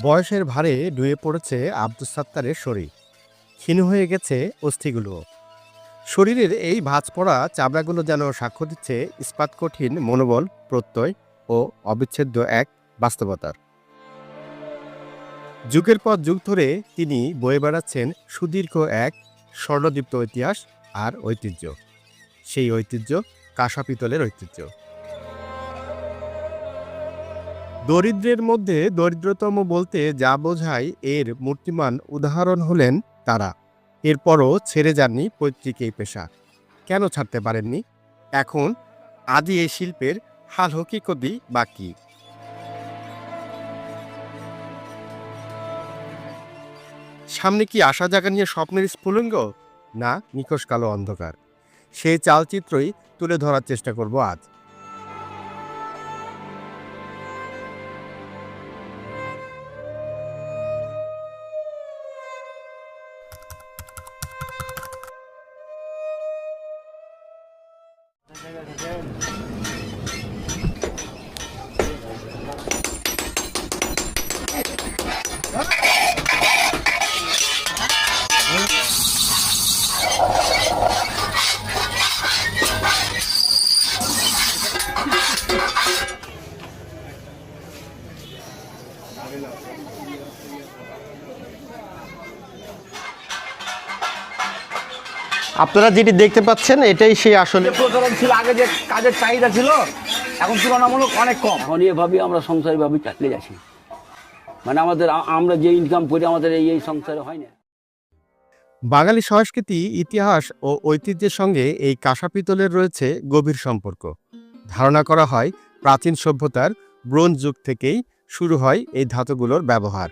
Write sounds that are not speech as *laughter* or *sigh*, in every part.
বয়সের ভারে ডুয়ে পড়েছে আব্দুস সাত্তারের শরীর। ক্ষীণ হয়ে গেছে অস্থিগুলো। শরীরের এই ভাঁজ পড়া চামড়াগুলো যেন সাক্ষ্য দিচ্ছে ইস্পাত কঠিন মনোবল, প্রত্যয় ও অবিচ্ছেদ্য এক বাস্তবতার। যুগের পর যুগ ধরে তিনি বয়ে বেড়াচ্ছেন সুদীর্ঘ এক স্বর্ণদীপ্ত ইতিহাস আর ঐতিহ্য। সেই ঐতিহ্য কাঁসা পিতলের ঐতিহ্য। দরিদ্রের মধ্যে দরিদ্রতম বলতে যা বোঝায় এর মূর্তিমান উদাহরণ হলেন তারা। এরপরও ছেড়ে যাননি পৈতৃক এই পেশা। কেন ছাড়তে পারেননি? এখন আদি এই শিল্পের হাল হকিকতি বাকি সামনে কি আশা জাগা নিয়ে স্বপ্নের স্ফুলিঙ্গ? না, নিকশ কালো অন্ধকার। সেই চালচিত্রই তুলে ধরার চেষ্টা করব আজ। Again. আপনারা যেটি দেখতে পাচ্ছেন এটাই সেই আসলে প্রচলন ছিল আগে যে কাজের চাহিদা ছিল এখন তুলনামূলক অনেক কম। এখন এভাবেই আমরা সংসারভাবে চাকরি যাচ্ছি। মানে আমাদের আমরা যে ইনকাম করি আমাদের এই এই সংসারে হয় না। বাঙালি সংস্কৃতি ইতিহাস ও ঐতিহ্যের সঙ্গে এই কাঁসা পিতলের রয়েছে গভীর সম্পর্ক। ধারণা করা হয় প্রাচীন সভ্যতার ব্রোঞ্জ যুগ থেকেই শুরু হয় এই ধাতুগুলোর ব্যবহার।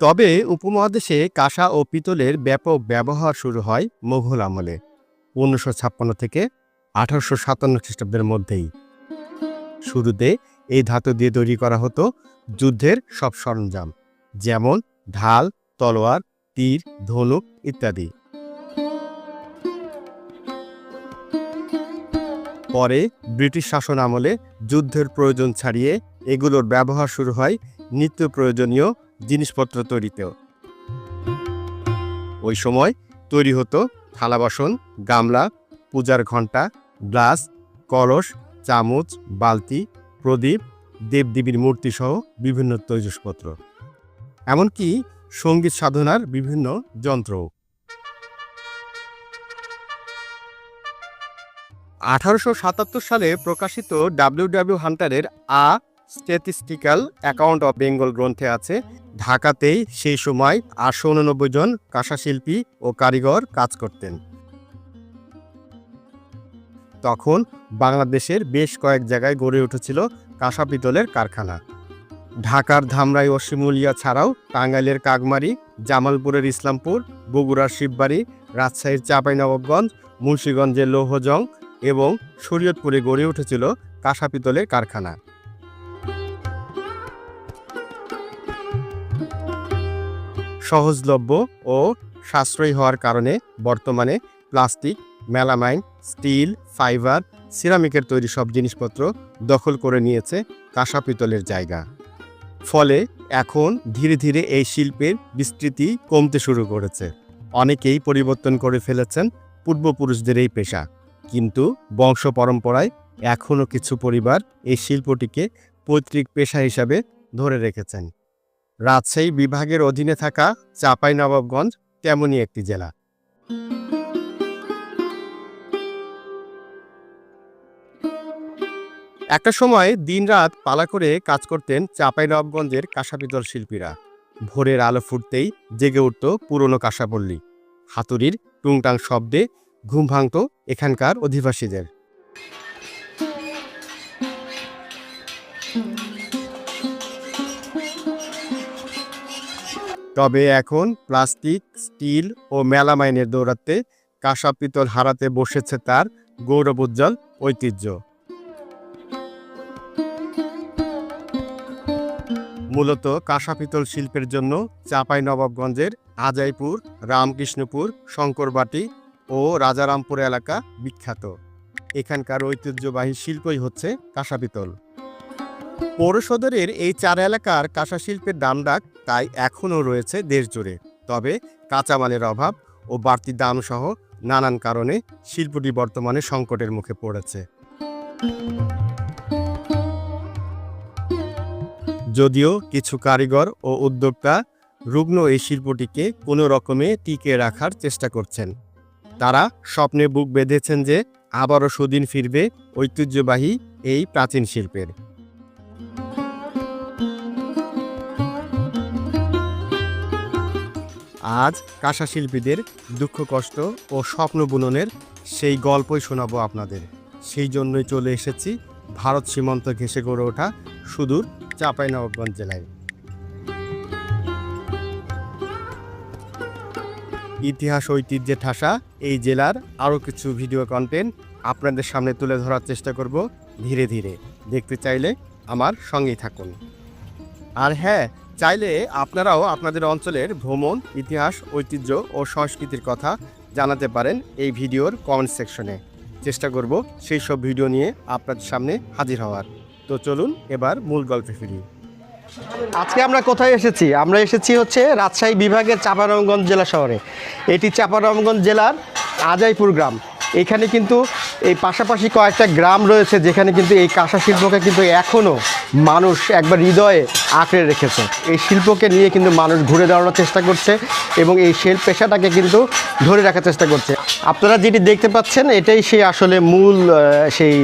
তবে উপমহাদেশে কাঁসা ও পিতলের ব্যাপক ব্যবহার শুরু হয় মোঘল আমলে উনিশশো ছাপ্পান্ন থেকে আঠারোশো সাতান্ন খ্রিস্টাব্দের মধ্যেই। শুরুতে এই ধাতু দিয়ে তৈরি করা হতো যুদ্ধের সব সরঞ্জাম, যেমন ঢাল, তলোয়ার, তীর, ধনুক ইত্যাদি। পরে ব্রিটিশ শাসন আমলে যুদ্ধের প্রয়োজন ছাড়িয়ে এগুলোর ব্যবহার শুরু হয় নিত্য প্রয়োজনীয় জিনিসপত্র তৈরিতেও। ওই সময় তৈরি হতো থালা বাসন, গামলা, পূজার ঘণ্টা, গ্লাস, কলস, চামচ, বালতি, প্রদীপ, দেবদেবীর মূর্তি সহ বিভিন্ন তৈজসপত্র। এমনকি সংগীত সাধনার বিভিন্ন যন্ত্রও। আঠারোশো সাতাত্তর সালে প্রকাশিত W W হান্টারের a statistical account of Bengal গ্রন্থে আছে। ঢাকাতেই সেই সময় আটশো উননব্বই জন কাঁসাশিল্পী ও কারিগর কাজ করতেন। তখন বাংলাদেশের বেশ কয়েক জায়গায় গড়ে উঠেছিল কাঁসা পিতলের কারখানা। ঢাকার ধামরাই ও শিমুলিয়া ছাড়াও টাঙ্গাইলের কাকমারি, জামালপুরের ইসলামপুর, বগুড়ার শিববাড়ি, রাজশাহীর চাঁপাইনবাবগঞ্জ, মুন্সীগঞ্জের লৌহজং এবং শরীয়তপুরে গড়ে উঠেছিল কাঁসা পিতলের কারখানা। সহজলভ্য ও সাশ্রয়ী হওয়ার কারণে বর্তমানে প্লাস্টিক, মেলামাইন, স্টিল, ফাইবার, সিরামিকের তৈরি সব জিনিসপত্র দখল করে নিয়েছে কাঁসা পিতলের জায়গা। ফলে এখন ধীরে ধীরে এই শিল্পের বিস্তৃতি কমতে শুরু করেছে। অনেকেই পরিবর্তন করে ফেলেছেন পূর্বপুরুষদের এই পেশা। কিন্তু বংশ পরম্পরায় এখনও কিছু পরিবার এই শিল্পটিকে পৈতৃক পেশা হিসাবে ধরে রেখেছেন। রাজশাহী বিভাগের অধীনে থাকা চাঁপাইনবাবগঞ্জ তেমনই একটি জেলা। একটা সময় দিনরাত পালা করে কাজ করতেন চাঁপাইনবাবগঞ্জের কাঁসাপিতল শিল্পীরা। ভোরের আলো ফুটতেই জেগে উঠত পুরনো কাঁসাপল্লী হাতুড়ির টুংটাং শব্দে ঘুম ভাঙত এখানকার অধিবাসীদের। তবে এখন প্লাস্টিক, স্টিল ও মেলামাইনের দৌড়াতে কাঁসা পিতল হারাতে বসেছে তার গৌরবোজ্জ্বল ঐতিহ্য। মূলত কাঁসা পিতল শিল্পের জন্য চাঁপাই নবাবগঞ্জের আজাইপুর, রামকৃষ্ণপুর, শঙ্করবাটি ও রাজারামপুর এলাকা বিখ্যাত। এখানকার ঐতিহ্যবাহী শিল্পই হচ্ছে কাঁসা পিতল। পৌরসদরের এই চার এলাকার কাঁসা শিল্পের দামডাক তাই এখনও রয়েছে দেশ জুড়ে। তবে কাঁচামালের অভাব ও বাড়তি দাম সহ নানান কারণে শিল্পটি বর্তমানে সংকটের মুখে পড়েছে। যদিও কিছু কারিগর ও উদ্যোক্তা রুগ্ন এই শিল্পটিকে কোনো রকমে টিকে রাখার চেষ্টা করছেন। তারা স্বপ্নে বুক বেঁধেছেন যে আবারও সুদিন ফিরবে ঐতিহ্যবাহী এই প্রাচীন শিল্পের। আজ কাঁসা শিল্পীদের দুঃখ, কষ্ট ও স্বপ্ন বুননের সেই গল্পই শোনাবো আপনাদের। সেই জন্যই চলে এসেছি ভারত সীমান্ত ঘেঁষে গড়ে ওঠা সুদূর চাঁপাইনবাবগঞ্জ জেলায়। ইতিহাস ঐতিহ্যে ঠাসা এই জেলার আরও কিছু ভিডিও কন্টেন্ট আপনাদের সামনে তুলে ধরার চেষ্টা করব ধীরে ধীরে। দেখতে চাইলে আমার সঙ্গেই থাকুন। আর হ্যাঁ চাইলে আপনারাও আপনাদের অঞ্চলের ভ্রমণ, ইতিহাস, ঐতিহ্য ও সংস্কৃতির কথা জানাতে পারেন এই ভিডিওর কমেন্ট সেকশনে চেষ্টা করব সেই সব ভিডিও নিয়ে আপনাদের সামনে হাজির হওয়ার। তো চলুন এবার মূল গল্পে ফিরি। আজকে আমরা কোথায় এসেছি? আমরা এসেছি হচ্ছে রাজশাহী বিভাগের চাঁপারামগঞ্জ জেলা শহরে। এটি চাঁপারামগঞ্জ জেলার আজাইপুর গ্রাম। এখানে কিন্তু এই পাশাপাশি কয়েকটা গ্রাম রয়েছে যেখানে কিন্তু এই কাঁসা শিল্পকে কিন্তু এখনও মানুষ একবার হৃদয়ে আঁকড়ে রেখেছে। এই শিল্পকে নিয়ে কিন্তু মানুষ ঘুরে দাঁড়ানোর চেষ্টা করছে এবং এই শিল্প পেশাটাকে কিন্তু ধরে রাখার চেষ্টা করছে। আপনারা যেটি দেখতে পাচ্ছেন, এটাই সেই আসলে মূল সেই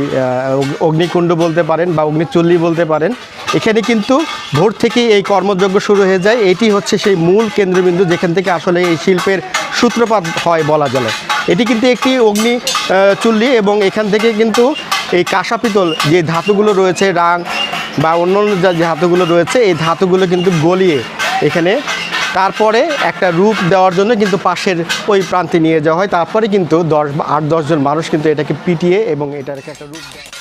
অগ্নিকুণ্ড বলতে পারেন বা অগ্নিচুল্লি বলতে পারেন। এখানে কিন্তু ভোর থেকেই এই কর্মযজ্ঞ শুরু হয়ে যায়। এটি হচ্ছে সেই মূল কেন্দ্রবিন্দু যেখান থেকে আসলে এই শিল্পের সূত্রপাত হয় বলা চলে। এটি কিন্তু একটি অগ্নি চুল্লি এবং এখান থেকে কিন্তু এই কাঁসা পিতল যে ধাতুগুলো রয়েছে, রাং বা অন্য অন্য যা ধাতুগুলো রয়েছে, এই ধাতুগুলো কিন্তু গলিয়ে এখানে তারপরে একটা রূপ দেওয়ার জন্য কিন্তু পাশের ওই প্রান্তে নিয়ে যাওয়া হয়। তারপরে কিন্তু দশ আট দশজন মানুষ কিন্তু এটাকে পিটিয়ে এবং এটার একটা রূপ দেয়।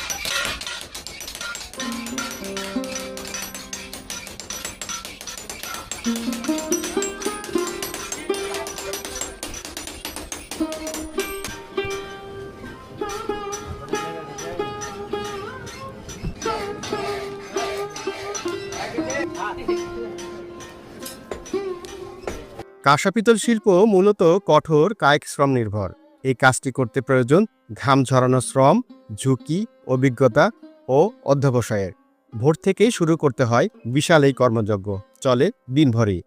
কাঁসা পিতল শিল্প মূলত কঠোর, কায়িক শ্রম নির্ভর। এই কাজটি করতে প্রয়োজন ঘাম ঝরানো শ্রম, ঝুঁকি, অভিজ্ঞতা ও অধ্যবসায়ের। ভোর থেকেই শুরু করতে হয় বিশাল এই কর্মযজ্ঞ, চলে দিনভরই।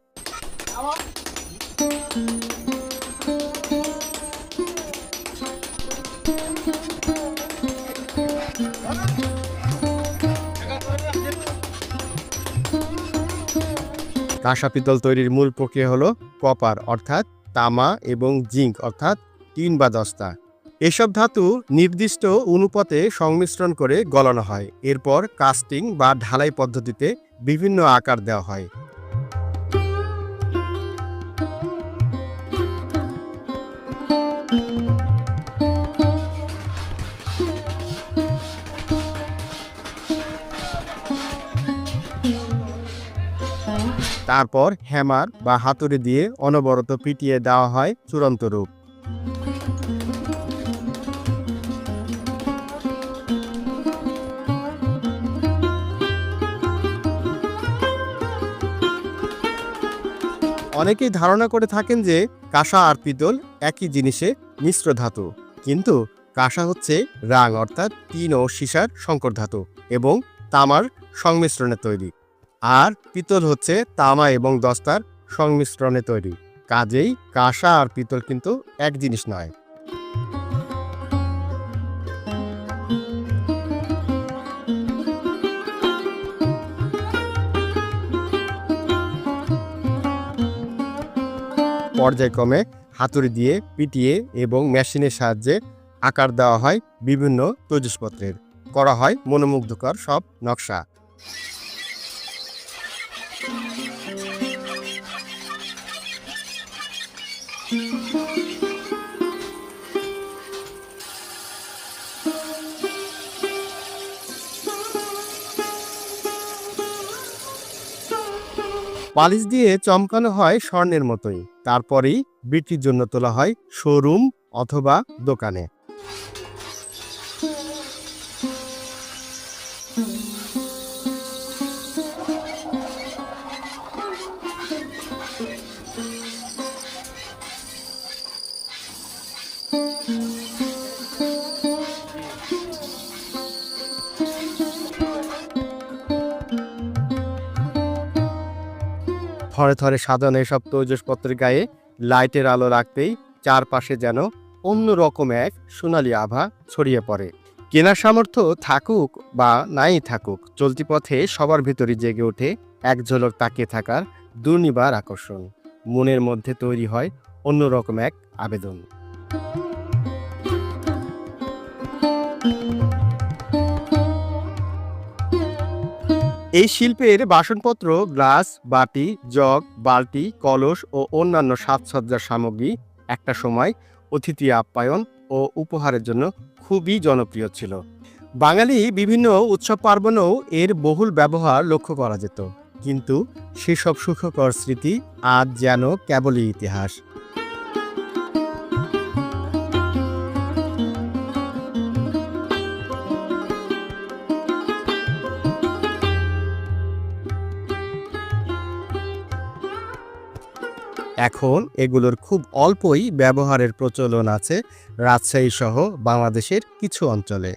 কাঁসা পিতল তৈরির মূল প্রক্রিয়া হলো কপার, অর্থাৎ তামা এবং জিঙ্ক, অর্থাৎ টিন বা দস্তা। এসব ধাতু নির্দিষ্ট অনুপাতে সংমিশ্রণ করে গলানো হয়। এরপর কাস্টিং বা ঢালাই পদ্ধতিতে বিভিন্ন আকার দেওয়া হয়। তারপর হ্যামার বা হাতুড়ি দিয়ে অনবরত পিটিয়ে দেওয়া হয় চূড়ান্ত রূপ। অনেকেই ধারণা করে থাকেন যে কাঁসা আর পিতল একই জিনিসে মিশ্র ধাতু, কিন্তু কাঁসা হচ্ছে রাং অর্থাৎ টিন ও সীসার সংকর ধাতু এবং তামার সংমিশ্রণে তৈরি। আর পিতল হচ্ছে তামা এবং দস্তার সংমিশ্রণে তৈরি। কাজেই কাঁসা আর পিতল কিন্তু এক জিনিস নয়। পর্যায়ক্রমে হাতুড়ি দিয়ে পিটিয়ে এবং মেশিনের সাহায্যে আকার দেওয়া হয় বিভিন্ন তৈজসপত্রের। করা হয় মনোমুগ্ধকর সব নকশা। পালিশ দিয়ে চমকানো হয় স্বর্ণের মতোই। তারপরেই বিক্রির জন্য তোলা হয় শোরুম অথবা দোকানে। থরে থরে সাজানো এসব তৈজসপত্রের গায়ে লাইটের আলো রাখতেই চারপাশে যেন অন্য রকম এক সোনালি আভা ছড়িয়ে পড়ে। কেনার সামর্থ্য থাকুক বা নাই থাকুক, চলতি পথে সবার ভিতরে জেগে ওঠে এক ঝলক তাকিয়ে থাকার দুর্নিবার আকর্ষণ। মনের মধ্যে তৈরি হয় অন্যরকম এক আবেদন। এই শিল্পের বাসনপত্র, গ্লাস, বাটি, জগ, বালতি, কলস ও অন্যান্য সাজসজ্জার সামগ্রী একটা সময় অতিথি আপ্যায়ন ও উপহারের জন্য খুবই জনপ্রিয় ছিল। বাঙালি বিভিন্ন উৎসব পার্বণেও এর বহুল ব্যবহার লক্ষ্য করা যেত। কিন্তু সেসব সুখকর স্মৃতি আজ যেন কেবলই ইতিহাস। এখন এগুলোর খুব অল্পই ব্যবহারের প্রচলন আছে রাজশাহী সহ বাংলাদেশের কিছু অঞ্চলে।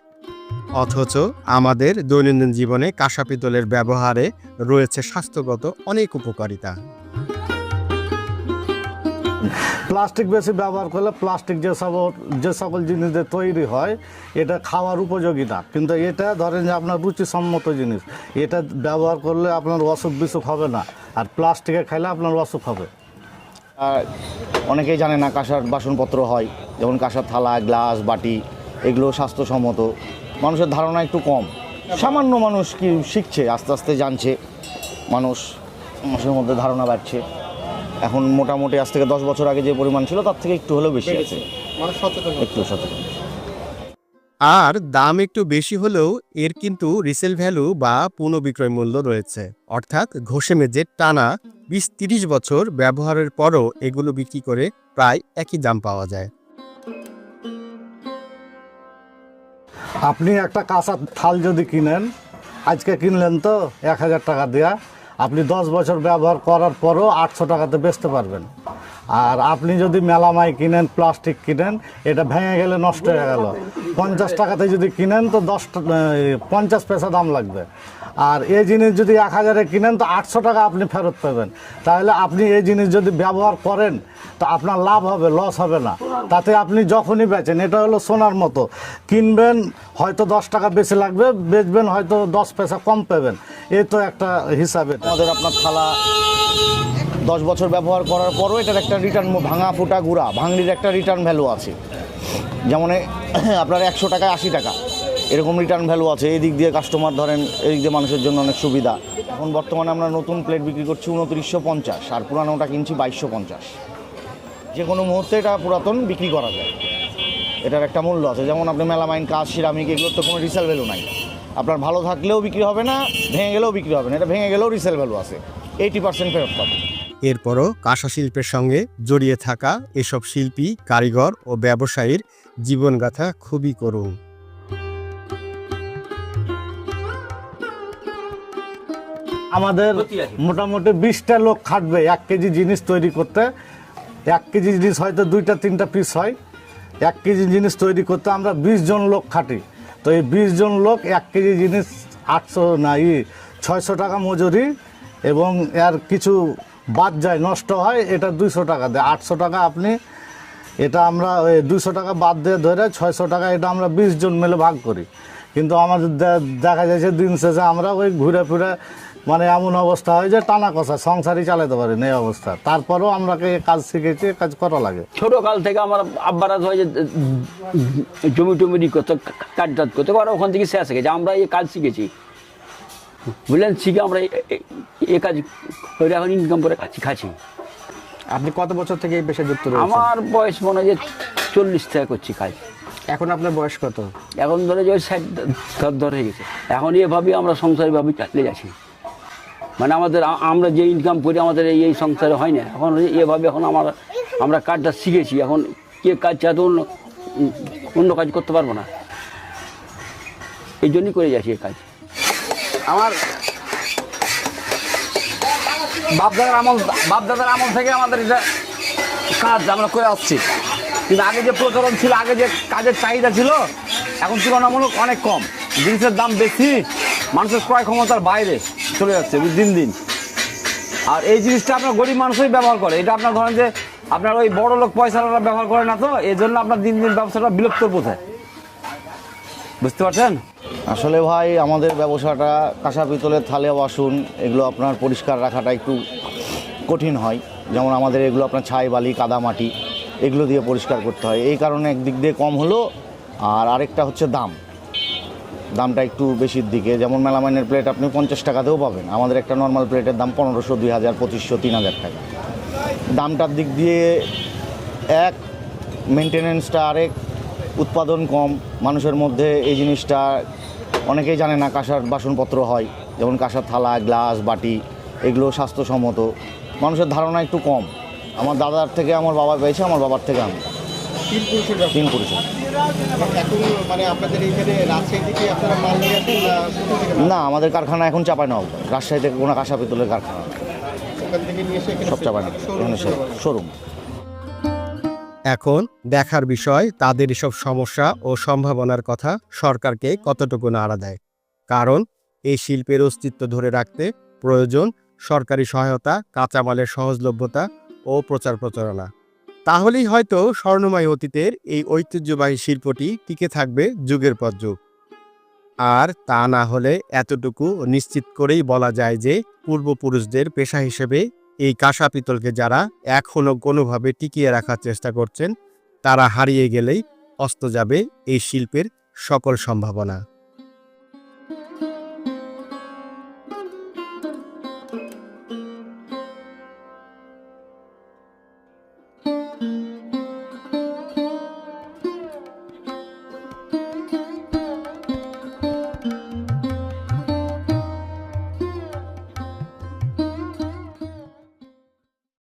অথচ আমাদের দৈনন্দিন জীবনে কাঁসা পিতলের ব্যবহারে রয়েছে স্বাস্থ্যগত অনেক উপকারিতা। প্লাস্টিক বেশি ব্যবহার করলে প্লাস্টিক যে সব যে সকল জিনিস দিয়ে তৈরি হয়, এটা খাওয়ার উপযোগী না। কিন্তু এটা ধরেন যে আপনার রুচিসম্মত জিনিস, এটা ব্যবহার করলে আপনার অসুখ বিসুখ হবে না। আর প্লাস্টিকে খাইলে আপনার অসুখ হবে। অনেকেই জানে না কাঁসার বাসনপত্র হয় যেমন কাঁসার থালা গ্লাস বাটি এগুলো স্বাস্থ্যসম্মত। মানুষের ধারণা একটু কম। সামান্য মানুষ কি শিখছে আস্তে আস্তে জানছে মানুষ মানুষের মধ্যে ধারণা বাড়ছে। এখন মোটামুটি আজ থেকে দশ বছর আগে যে পরিমাণ ছিল তার থেকে একটু হলেও বেশি আছে। একটু সচেতন আর দাম একটু বেশি হলেও এর কিন্তু রিসেল ভ্যালু বা পুনঃবিক্রয় মূল্য রয়েছে। অর্থাৎ ঘষে মেজে টানা বিশ তিরিশ বছর ব্যবহারের পরও এগুলো বিক্রি করে প্রায় একই দাম পাওয়া যায়। আপনি একটা কাঁচা থাল যদি কিনেন, আজকে কিনলেন তো এক হাজার টাকা দেয়া, আপনি দশ বছর ব্যবহার করার পরও আটশো টাকাতে বেচতে পারবেন। আর আপনি যদি মেলামাই কিনেন, প্লাস্টিক কিনেন, এটা ভেঙে গেলে নষ্ট হয়ে গেল। পঞ্চাশ টাকাতে যদি কিনেন, তো দশ পঞ্চাশ পয়সা দাম লাগবে। আর এই জিনিস যদি এক হাজারে কিনেন, তো আটশো টাকা আপনি ফেরত পাবেন। তাহলে আপনি এই জিনিস যদি ব্যবহার করেন, তো আপনার লাভ হবে, লস হবে না। তাতে আপনি যখনই বেচেন, এটা হলো সোনার মতো। কিনবেন, হয়তো দশ টাকা বেশি লাগবে, বেচবেন, হয়তো দশ পয়সা কম পাবেন। এ তো একটা হিসাবে আমাদের আপনার থালা। দশ বছর ব্যবহার করার পরও এটার একটা রিটার্ন ভাঙা ফুটা গুঁড়া, ভাঙড়ির একটা রিটার্ন ভ্যালু আছে। যেমন *coughs* আপনার একশো টাকায় আশি টাকা। এরকম রিটার্ন ভ্যালু আছে। এই দিক দিয়ে কাস্টমার ধরেন এই দিক দিয়ে মানুষের জন্য অনেক সুবিধা। এখন বর্তমানে আমরা নতুন প্লেট বিক্রি করছি উনত্রিশশো পঞ্চাশ। আর পুরানোটা কিনছি বাইশশো পঞ্চাশ। যে কোনো মুহূর্তে এটা পুরাতন বিক্রি করা যায়। এটার একটা মূল্য আছে। যেমন আপনি মেলামাইন কাজ সিরামিক, এগুলোর তো কোনো রিসেল ভ্যালু নাই। আপনার ভালো থাকলেও বিক্রি হবে না, ভেঙে গেলেও বিক্রি হবে না। এটা ভেঙে গেলেও রিসেল ভ্যালু আছে। এইটি পার্সেন্ট ফেরত পাবে এরপরও কাঁসা শিল্পের সঙ্গে জড়িয়ে থাকা এসব শিল্পী কারিগর ও ব্যবসায়ীর জীবনগাথা খুবই করুণ। আমাদের মোটামুটি বিশটা লোক খাটবে এক কেজি জিনিস তৈরি করতে। এক কেজি জিনিস হয়তো দুইটা তিনটা পিস হয়। এক কেজি জিনিস তৈরি করতে আমরা বিশ জন লোক খাটি। তো এই বিশ জন লোক এক কেজি জিনিস আটশো না ই ছয়শো টাকা মজুরি এবং এর কিছু বাদ যায় নষ্ট হয়, এটা দুইশো টাকা দেয়। আটশো টাকা আপনি, এটা আমরা ওই দুশো টাকা বাদ দিয়ে ধরে ছয়শো টাকা, এটা আমরা বিশ জন মিলে ভাগ করি। কিন্তু আমাদের দেখা যাচ্ছে দিন শেষে আমরা ওই ঘুরে ফিরে মানে এমন অবস্থা হয় যে টানা কষা, সংসারই চালাতে পারি না এই অবস্থা। তারপরেও আমরা এই কাজ শিখেছি কাজ করা লাগে। ছোট কাল থেকে আমার আব্বারা হয় যে, জমি টমি করতো কাজ টাজ করতো ওখান থেকে শেষ গেছে। আমরা এই কাজ শিখেছি। বুঝলেন? শিখে আমরা এ- কাজ করে এখন ইনকাম করে খাচ্ছি খাচ্ছি। আপনি কত বছর থেকে এই পেশায় যুক্ত আমার বয়স মনে হয় যে চল্লিশ থেকে করছি কাজ। এখন আপনার বয়স কত? এখন ধরে যে ষাট ধর- ধরে গেছে। এখন এভাবেই আমরা সংসারভাবে চালিয়ে যাচ্ছি। মানে আমাদের আমরা যে ইনকাম করি আমাদের এই এই সংসারে হয় না। এখন এভাবে এখন আমার আমরা কাজটা শিখেছি। এখন কে কাজ তো অন্য অন্য কাজ করতে পারব না। এই জন্যই করে যাচ্ছি এই কাজ। আমার বাপদাদার আমল বাপদাদার আমল থেকে আমাদের এটা কাজ আমরা করে আসছি। কিন্তু আগে যে প্রচলন ছিল, আগে যে কাজের চাহিদা ছিল, এখন তুলনামূলক অনেক কম। জিনিসের দাম বেশি, মানুষের ক্রয় ক্ষমতার বাইরে চলে যাচ্ছে দিন দিন আর এই জিনিসটা আপনার গরিব মানুষই ব্যবহার করে। এটা আপনার ধরেন যে আপনার ওই বড় লোক পয়সাওয়ালা ব্যবহার করে না তো এই জন্য আপনার দিন দিন ব্যবসাটা বিলুপ্তর পথে। বুঝতে পারছেন? আসলে ভাই, আমাদের ব্যবসাটা কাঁসা পিতলের থালে বাসন, এগুলো আপনার পরিষ্কার রাখাটা একটু কঠিন হয়। যেমন আমাদের এগুলো আপনার ছাই বালি, কাদা মাটি, এগুলো দিয়ে পরিষ্কার করতে হয়। এই কারণে একদিক দিয়ে কম হলো, আর আরেকটা হচ্ছে দাম। দামটা একটু বেশির দিকে। যেমন মেলামাইনের প্লেট আপনি পঞ্চাশ টাকাতেও পাবেন। আমাদের একটা নর্মাল প্লেটের দাম পনেরোশো, দুই হাজার, পঁচিশশো, তিন হাজার টাকা। দামটার দিক দিয়ে এক মেনটেনেন্সটা আরেক, উৎপাদন কম। মানুষের মধ্যে এই জিনিসটা অনেকেই জানে না কাঁসার বাসনপত্র হয় যেমন কাঁসার থালা গ্লাস বাটি এগুলো স্বাস্থ্যসম্মত। মানুষের ধারণা একটু কম। আমার দাদার থেকে আমার বাবা পেয়েছে আমার বাবার থেকে আমি। তিন পুরুষের তিন পুরুষের। এখন মানে আপনাদের এইখানে রাজশাহী থেকে আপনারা মাল নিয়ে আসেন না আমাদের কারখানা এখন চাপায় না রাজশাহী থেকে কোনো কাঁসা পিতলের কারখানা। সব চাপায় না শোরুম। এখন দেখার বিষয় তাদের এসব সমস্যা ও সম্ভাবনার কথা সরকারকে কতটুকু নাড়া দেয়। কারণ এই শিল্পের অস্তিত্ব ধরে রাখতে প্রয়োজন সরকারি সহায়তা, কাঁচামালের সহজলভ্যতা ও প্রচার প্রচারণা। তাহলেই হয়তো স্বর্ণময় অতীতের এই ঐতিহ্যবাহী শিল্পটি টিকে থাকবে যুগের পর যুগ। আর তা না হলে এতটুকু নিশ্চিত করেই বলা যায় যে পূর্বপুরুষদের পেশা হিসেবে এই কাঁসা পিতলকে যারা এখনও কোনোভাবে টিকিয়ে রাখার চেষ্টা করছেন, তারা হারিয়ে গেলেই অস্ত যাবে এই শিল্পের সকল সম্ভাবনা।